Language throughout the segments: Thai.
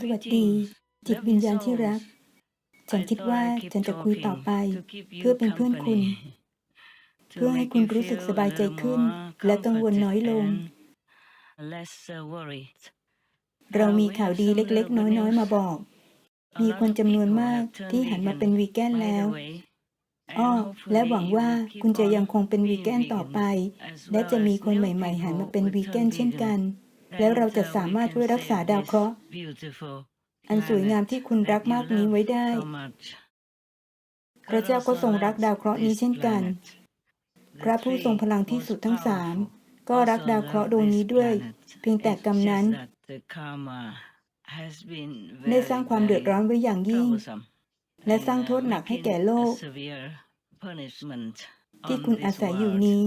สวัสดีจิตวิญญาณที่รัก ฉันคิดว่าฉันจะคุยต่อไป เพื่อเป็นเพื่อนคุณ เพื่อให้คุณรู้สึกสบายใจขึ้น และกังวลน้อยลง เรามีข่าวดีเล็กๆ น้อยๆ มาบอก มีคนจำนวนมากที่หันมาเป็นวีแกนแล้วอ้อและหวังว่าคุณจะยังคงเป็นวีแกนต่อไป และจะมีคนใหม่ ๆ หันมาเป็นวีแกนเช่นกัน แล้วเราจะสามารถช่วยรักษาดาวเคราะห์อันสวยงามที่คุณรักมากนี้ไว้ได้ พระเจ้าก็ทรงรักดาวเคราะห์นี้เช่นกัน พระผู้ทรงพลังที่สุดทั้งสามก็รักดาวเคราะห์ดวงนี้ด้วย เพียงแต่กรรมนั้นได้สร้างความเดือดร้อนไว้อย่างยิ่ง และสร้างโทษหนักให้แก่โลก ที่คุณอาศัยอยู่นี้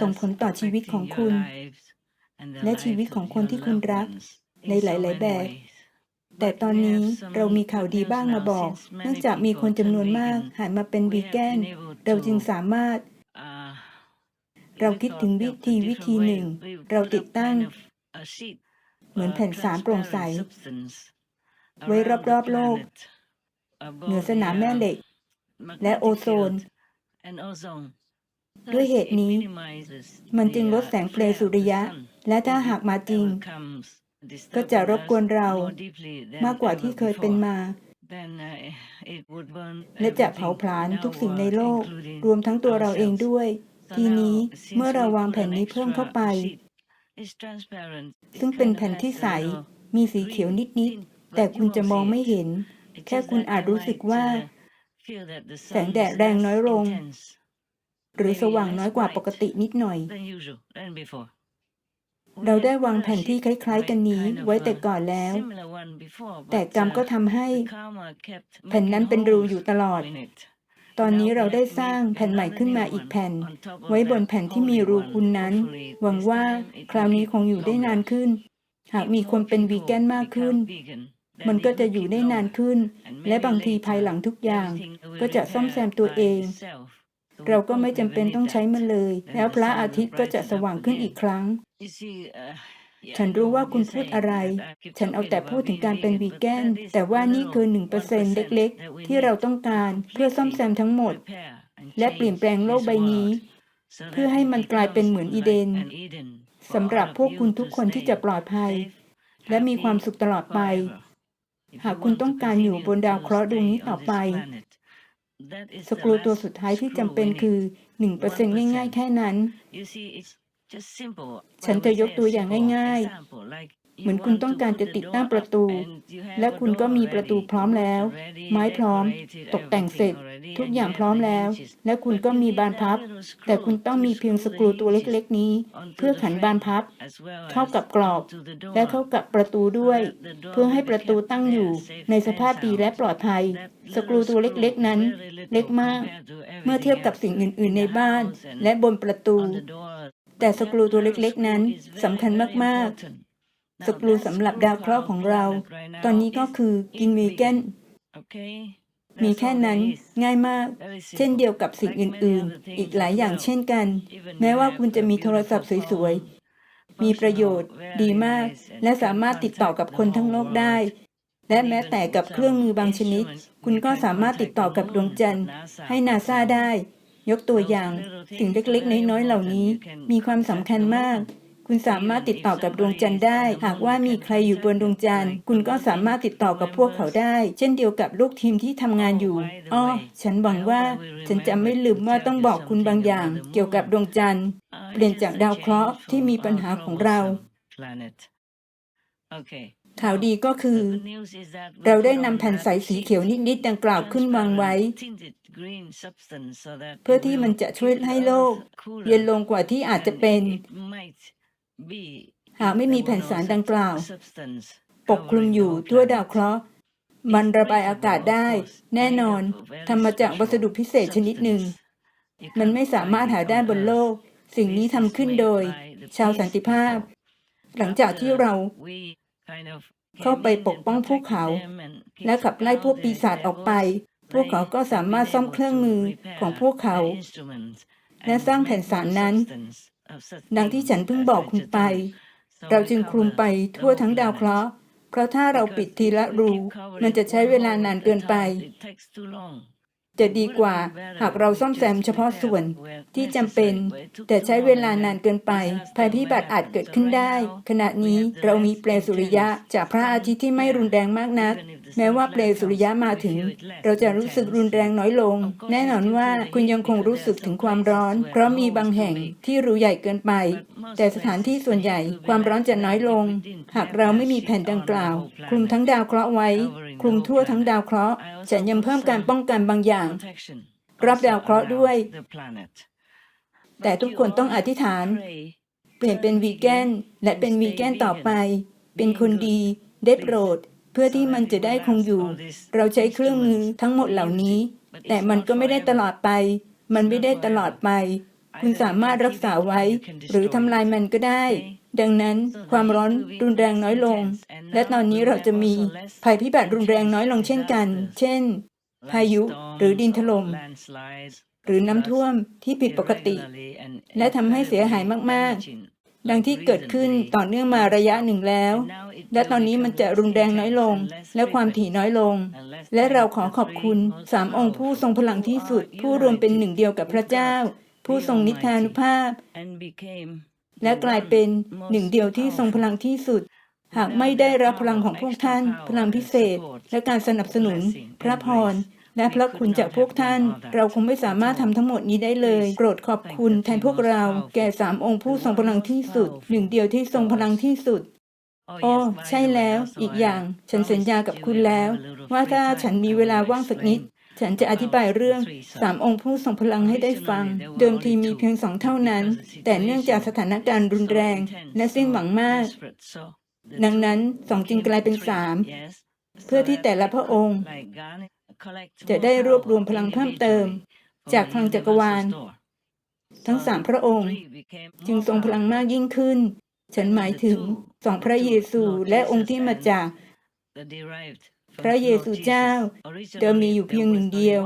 ส่งผลต่อชีวิตของคุณ และชีวิตของคนที่คุณรักในหลาย ๆ แบบ แต่ตอนนี้เรามีข่าวดีบ้างมาบอก เนื่องจากมีคนจำนวนมากหันมาเป็นวีแกน เราจึงสามารถ เราคิดถึงวิธีวิธีหนึ่ง เราติดตั้ง เหมือนแผ่นสารโปร่งใส ไว้รอบ ๆ โลก เหนือสนามแม่เหล็ก และโอโซนด้วยเหตุนี้ มันจึงลดแสงเปลวสุริยะ และถ้าหากมาจริง ก็จะรบกวนเรามากกว่าที่เคยเป็นมา และจะเผาผลาญทุกสิ่งในโลก รวมทั้งตัวเราเองด้วย ทีนี้เมื่อเราวางแผ่นนี้เพิ่มเข้าไป ซึ่งเป็นแผ่นที่ใส มีสีเขียวนิด ๆ แต่คุณจะมองไม่เห็น แค่คุณอาจรู้สึกว่า แสงแดดแรงน้อยลง หรือสว่างน้อยกว่าปกตินิดหน่อย เราได้วางแผ่นที่คล้ายๆ กันนี้ไว้แต่ก่อนแล้ว แต่กรรมก็ทำให้แผ่นนั้นเป็นรูอยู่ตลอด ตอนนี้เราได้สร้างแผ่นใหม่ขึ้นมาอีกแผ่น ไว้บนแผ่นที่มีรูคุณนั้น หวังว่าคราวนี้คงอยู่ได้นานขึ้น หากมีคนเป็นวีแกนมากขึ้น มันก็จะอยู่ได้นานขึ้น และบางทีภายหลังทุกอย่าง ก็จะซ่อมแซมตัวเองเราก็ไม่จำเป็นต้องใช้มันเลย แล้วพระอาทิตย์ก็จะสว่างขึ้นอีกครั้ง ฉันรู้ว่าคุณพูดอะไร ฉันเอาแต่พูดถึงการเป็นวีแกน แต่ว่านี่คือหนึ่งเปอร์เซ็นเล็กๆ ที่เราต้องการเพื่อซ่อมแซมทั้งหมด และเปลี่ยนแปลงโลกใบนี้ เพื่อให้มันกลายเป็นเหมือนอีเดนสำหรับพวกคุณทุกคนที่จะปลอดภัย และมีความสุขตลอดไป หากคุณต้องการอยู่บนดาวเคราะห์ดวงนี้ต่อไป สกรูตัวสุดท้ายที่จำเป็นคือหนึ่งเปอร์เซ็นง่ายๆ แค่นั้น ฉันจะยกตัวอย่างง่าย ๆ เหมือนคุณต้องการจะติดตั้งประตู และคุณก็มีประตูพร้อมแล้ว ไม้พร้อม ตกแต่งเสร็จ ทุกอย่างพร้อมแล้ว และคุณก็มีบานพับ แต่คุณต้องมีเพียงสกรูตัวเล็กๆ นี้ เพื่อขันบานพับ เข้ากับกรอบ และเข้ากับประตูด้วย เพื่อให้ประตูตั้งอยู่ ในสภาพดีและปลอดภัย สกรูตัวเล็กๆ นั้น เล็กมาก เมื่อเทียบกับสิ่งอื่น ๆ ในบ้าน และบนประตู แต่สกรูตัวเล็กๆนั้นสำคัญมากๆ สกรูสำหรับดาวเคราะห์ของเรา ตอนนี้ก็คือกินวีแกนมีแค่นั้นง่ายมาก เช่นเดียวกับสิ่งอื่น ๆ อีกหลายอย่างเช่นกัน แม้ว่าคุณจะมีโทรศัพท์สวย ๆ มีประโยชน์ ดีมาก และสามารถติดต่อกับคนทั้งโลกได้ และแม้แต่กับเครื่องมือบางชนิด คุณก็สามารถติดต่อกับดวงจันทร์ให้นาซาได้ ยกตัวอย่างสิ่งเล็กๆ น้อยๆ เหล่านี้ มีความสำคัญมาก คุณสามารถติดต่อกับดวงจันทร์ได้ หากว่ามีใครอยู่บนดวงจันทร์ คุณก็สามารถติดต่อกับพวกเขาได้ เช่นเดียวกับลูกทีมที่ทำงานอยู่อ้อฉันหวังว่า ฉันจะไม่ลืมว่าต้องบอกคุณบางอย่าง เกี่ยวกับดวงจันทร์ เปลี่ยนจากดาวเคราะห์ที่มีปัญหาของเราข่าวดีก็คือ เราได้นำแผ่นใสสีเขียวนิดๆดังกล่าวขึ้นวางไว้ เพื่อที่มันจะช่วยให้โลก เย็นลงกว่าที่อาจจะเป็น หากไม่มีแผ่นสารดังกล่าว ปกคลุมอยู่ทั่วดาวเคราะห์มันระบายอากาศได้ แน่นอนทำมาจากวัสดุพิเศษชนิดหนึ่ง มันไม่สามารถหาได้บนโลก สิ่งนี้ทำขึ้นโดย ชาวสันติภาพ หลังจากที่เราเข้าไปปกป้องพวกเขา และขับไล่พวกปีศาจออกไป พวกเขาก็สามารถซ่อมเครื่องมือของพวกเขา และสร้างแผ่นสารนั้น ดังที่ฉันเพิ่งบอกคุณไป เราจึงคลุมไปทั่วทั้งดาวเคราะห์ เพราะถ้าเราปิดทีละรู มันจะใช้เวลานานเกินไป จะดีกว่าหากเราซ่อมแซมเฉพาะส่วนที่จำเป็น แต่ใช้เวลานานเกินไป ภัยพิบัติอาจเกิดขึ้นได้ ขณะนี้เรามีเปลวสุริยะจากพระอาทิตย์ที่ไม่รุนแรงมากนัก แม้ว่าเปลวสุริยะมาถึง เราจะรู้สึกรุนแรงน้อยลง แน่นอนว่าคุณยังคงรู้สึกถึงความร้อน เพราะมีบางแห่งที่รูใหญ่เกินไป แต่สถานที่ส่วนใหญ่ความร้อนจะน้อยลง หากเราไม่มีแผ่นดังกล่าว คลุมทั้งดาวเคราะห์ไว้ คลุมทั่วทั้งดาวเคราะห์ฉันยังเพิ่มการป้องกันบางอย่าง รับดาวเคราะห์ด้วย แต่ทุกคนต้องอธิษฐาน เปลี่ยนเป็นวีแกนและเป็นวีแกนต่อไป เป็นคนดี ได้โปรด เพื่อที่มันจะได้คงอยู่ เราใช้เครื่องมือทั้งหมดเหล่านี้ แต่มันก็ไม่ได้ตลอดไป มันไม่ได้ตลอดไป คุณสามารถรักษาไว้ หรือทำลายมันก็ได้ ดังนั้นความร้อนรุนแรงน้อยลง และตอนนี้เราจะมีภัยพิบัติรุนแรงน้อยลงเช่นกัน เช่น พายุหรือดินถล่มหรือน้ำท่วมที่ผิดปกติ และทำให้เสียหายมาก ๆ ดังที่เกิดขึ้นต่อเนื่องมาระยะหนึ่งแล้ว และตอนนี้มันจะรุนแรงน้อยลง และความถี่น้อยลง และเราขอขอบคุณสามองค์ผู้ทรงพลังที่สุด ผู้รวมเป็นหนึ่งเดียวกับพระเจ้า ผู้ทรงนิทานุภาพ และกลายเป็นหนึ่งเดียวที่ทรงพลังที่สุด หากไม่ได้รับพลังของพวกท่าน พลังพิเศษ และการสนับสนุน พระพรและพระคุณจากพวกท่าน เราคงไม่สามารถทำทั้งหมดนี้ได้เลย โปรดขอบคุณแทนพวกเรา แก่สามองค์ผู้ทรงพลังที่สุด หนึ่งเดียวที่ทรงพลังที่สุดโอ้ใช่แล้ว อีกอย่าง ฉันสัญญากับคุณแล้ว ว่าถ้าฉันมีเวลาว่างสักนิด ฉันจะอธิบายเรื่องสามองค์ผู้ทรงพลังให้ได้ฟัง เดิมทีมีเพียงสองเท่านั้น แต่เนื่องจากสถานการณ์รุนแรง และสิ้นหวังมาก ดังนั้นสองจึงกลายเป็นสามเพื่อที่แต่ละพระองค์ จะได้รวบรวมพลังเพิ่มเติม จากพลังจักรวาล ทั้งสามพระองค์ จึงทรงพลังมากยิ่งขึ้น ฉันหมายถึงสองพระเยซูและองค์ที่มาจาก พระเยซูเจ้าเดิมมีอยู่เพียงหนึ่งเดียว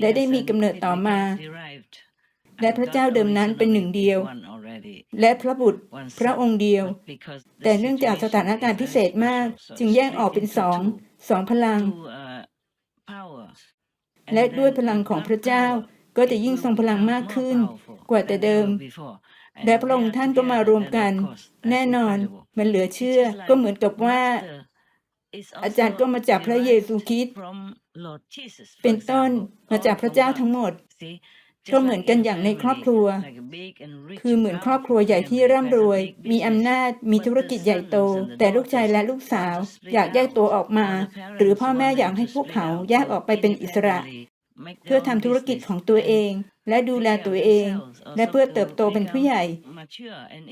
และได้มีกำเนิดต่อมา และพระเจ้าเดิมนั้นเป็นหนึ่งเดียว และพระบุตรพระองค์เดียว แต่เนื่องจากสถานการณ์พิเศษมาก จึงแยกออกเป็นสองสองพลัง และด้วยพลังของพระเจ้าก็จะยิ่งทรงพลังมากขึ้น กว่าแต่เดิม และพระองค์ท่านก็มารวมกัน แน่นอนมันเหลือเชื่อก็เหมือนกับว่า อาจารย์ก็มาจากพระเยซูคริสต์เป็นต้นมาจากพระเจ้าทั้งหมดก็เหมือนกันอย่างในครอบครัว คือเหมือนครอบครัวใหญ่ที่ร่ำรวย มีอำนาจ มีธุรกิจใหญ่โต แต่ลูกชายและลูกสาว อยากแยกตัวออกมา หรือพ่อแม่อยากให้พวกเขาแยกออกไปเป็นอิสระ เพื่อทำธุรกิจของตัวเอง และดูแลตัวเอง และเพื่อเติบโตเป็นผู้ใหญ่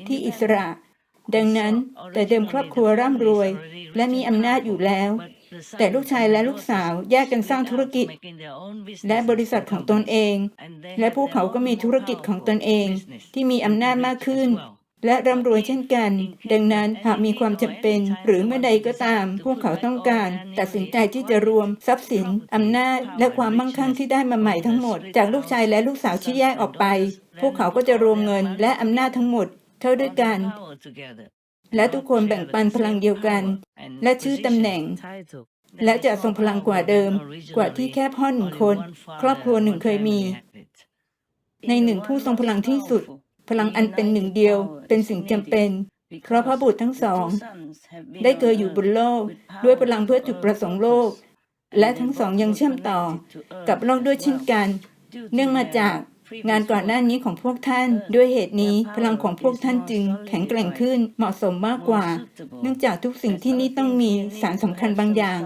ที่อิสระ ดังนั้นแต่เดิมครอบครัวร่ำรวย และมีอำนาจอยู่แล้ว แต่ลูกชายและลูกสาวแยกกันสร้างธุรกิจ และบริษัทของตนเอง และพวกเขาก็มีธุรกิจของตนเอง ที่มีอำนาจมากขึ้น และร่ำรวยเช่นกัน ดังนั้นหากมีความจำเป็น หรือเมื่อใดก็ตาม พวกเขาต้องการ ตัดสินใจที่จะรวม ทรัพย์สินอำนาจ และความมั่งคั่งที่ได้มาใหม่ทั้งหมด จากลูกชายและลูกสาวที่แยกออกไป พวกเขาก็จะรวมเงินและอำนาจทั้งหมด เข้าด้วยกัน และทุกคนแบ่งปันพลังเดียวกัน และชื่อตำแหน่ง และจะทรงพลังกว่าเดิม กว่าที่แค่พ่อหนึ่งคน ครอบครัวหนึ่งเคยมี ในหนึ่งผู้ทรงพลังที่สุด พลังอันเป็นหนึ่งเดียว เป็นสิ่งจำเป็น เพราะพระบุตรทั้งสอง ได้เกิดอยู่บนโลก ด้วยพลังเพื่อจุดประสงค์โลก และทั้งสองยังเชื่อมต่อ กับโลกด้วยเช่นกัน เนื่องมาจาก งานก่อนหน้านี้ของพวกท่าน ด้วยเหตุนี้พลังของพวกท่านจึงแข็งแกร่งขึ้นเหมาะสมมากกว่า เนื่องจากทุกสิ่งที่นี่ต้องมีสารสำคัญบางอย่าง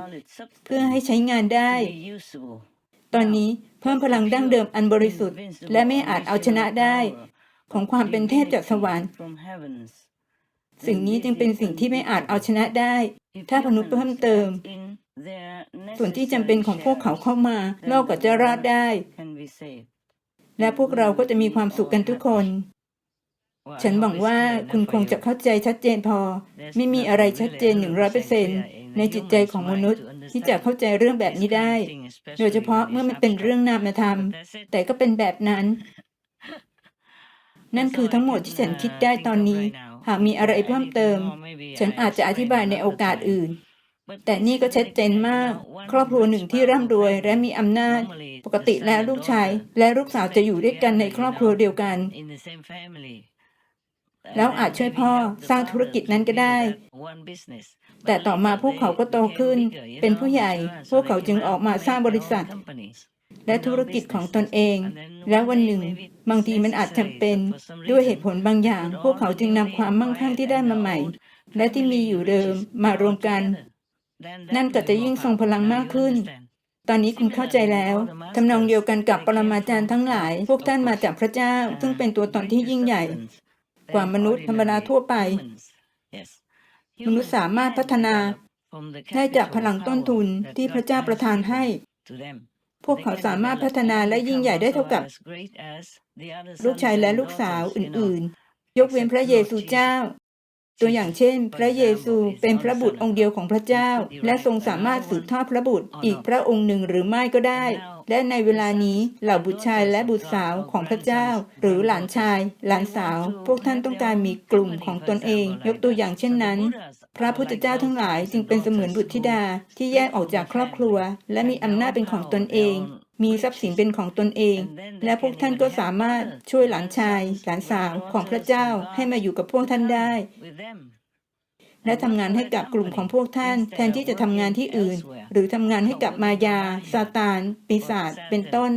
เพื่อให้ใช้งานได้ ตอนนี้เพิ่มพลังดั้งเดิมอันบริสุทธิ์ และไม่อาจเอาชนะได้ ของความเป็นเทพจากสวรรค์สิ่งนี้จึงเป็นสิ่งที่ไม่อาจเอาชนะได้ ถ้าพนุษย์เพิ่มเติม ส่วนที่จำเป็นของพวกเขาเข้ามาโลกก็จะรอดได้ และพวกเราก็จะมีความสุขกันทุกคน ฉันหวังว่าคุณคงจะเข้าใจชัดเจนพอ ไม่มีอะไรชัดเจนหนึ่งร้อยเปอร์เซ็นในจิตใจของมนุษย์ที่จะเข้าใจเรื่องแบบนี้ได้ โดยเฉพาะเมื่อมันเป็นเรื่องนามธรรม แต่ก็เป็นแบบนั้น นั่นคือทั้งหมดที่ฉันคิดได้ตอนนี้ หากมีอะไรเพิ่มเติม ฉันอาจจะอธิบายในโอกาสอื่น แต่นี่ก็ชัดเจนมาก ครอบครัวหนึ่งที่ร่ำรวยและมีอำนาจ ปกติแล้วลูกชาย และลูกสาวจะอยู่ด้วยกันในครอบครัวเดียวกัน แล้วอาจช่วยพ่อสร้างธุรกิจนั้นก็ได้ แต่ต่อมาพวกเขาก็โตขึ้น เป็นผู้ใหญ่ พวกเขาจึงออกมาสร้างบริษัท และธุรกิจของตนเอง และวันหนึ่ง บางทีมันอาจจำเป็นด้วยเหตุผลบางอย่าง พวกเขาจึงนำความมั่งคั่งที่ได้มาใหม่ และที่มีอยู่เดิมมารวมกัน นั่นก็จะยิ่งทรงพลังมากขึ้น ตอนนี้คุณเข้าใจแล้วทำนองเดียวกันกับปรมาจารย์ทั้งหลาย พวกท่านมาจากพระเจ้า ซึ่งเป็นตัวตนที่ยิ่งใหญ่ กว่ามนุษย์ธรรมดาทั่วไป มนุษย์สามารถพัฒนาได้จากพลังต้นทุนที่พระเจ้าประทานให้ พวกเขาสามารถพัฒนาและยิ่งใหญ่ได้เท่ากับ ลูกชายและลูกสาวอื่นๆ ยกเว้นพระเยซูเจ้า ตัวอย่างเช่น พระเยซูเป็นพระบุตรองค์เดียวของพระเจ้า และทรงสามารถสืบทอดพระบุตรอีกพระองค์หนึ่งหรือไม่ก็ได้ และในเวลานี้เหล่าบุตรชายและบุตรสาวของพระเจ้า หรือหลานชาย หลานสาว พวกท่านต้องการมีกลุ่มของตนเอง ยกตัวอย่างเช่นนั้น พระพุทธเจ้าทั้งหลายจึงเป็นเสมือนบุตรธิดาที่แยกออกจากครอบครัว และมีอำนาจเป็นของตนเอง มีทรัพย์สินเป็นของตนเอง และพวกท่านก็สามารถช่วยหลานชาย หลานสาวของพระเจ้าให้มาอยู่กับพวกท่านได้ และทำงานให้กับกลุ่มของพวกท่าน แทนที่จะทำงานที่อื่น หรือทำงานให้กับมายาซาตานปีศาจเป็นต้น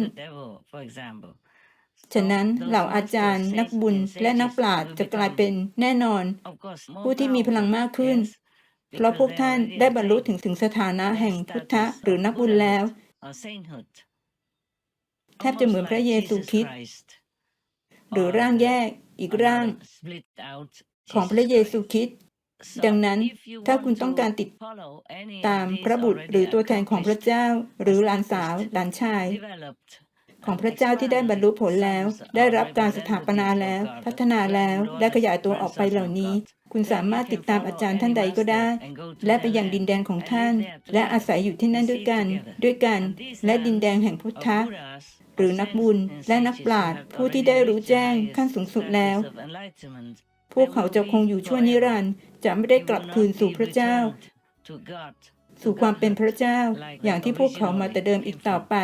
ฉะนั้นเหล่าอาจารย์ นักบุญและนักปราชญ์จะกลายเป็นแน่นอน ผู้ที่มีพลังมากขึ้น เพราะพวกท่านได้บรรลุถึงถึงสถานะแห่งพุทธะหรือนักบุญแล้ว แทบจะเหมือนพระเยซูคริสต์หรือร่างแยกอีกร่างของพระเยซูคริสต์ดังนั้นถ้าคุณต้องการติดตามพระบุตรหรือตัวแทนของพระเจ้า หรือหลานสาวหลานชาย ของพระเจ้าที่ได้บรรลุผลแล้ว ได้รับการสถาปนาแล้ว พัฒนาแล้วและขยายตัวออกไปเหล่านี้ คุณสามารถติดตามอาจารย์ท่านใดก็ได้ และไปยังดินแดนของท่าน และอาศัยอยู่ที่นั่นด้วยกัน ด้วยกัน และดินแดนแห่งพุทธะ หรือนักบุญและนักปราชญ์ผู้ที่ได้รู้แจ้งขั้นสูงสุดแล้ว พวกเขาจะคงอยู่ชั่วนิรันดร์จะไม่ได้กลับคืนสู่พระเจ้า สู่ความเป็นพระเจ้าอย่างที่พวกเขามาแต่เดิมอีกต่อไป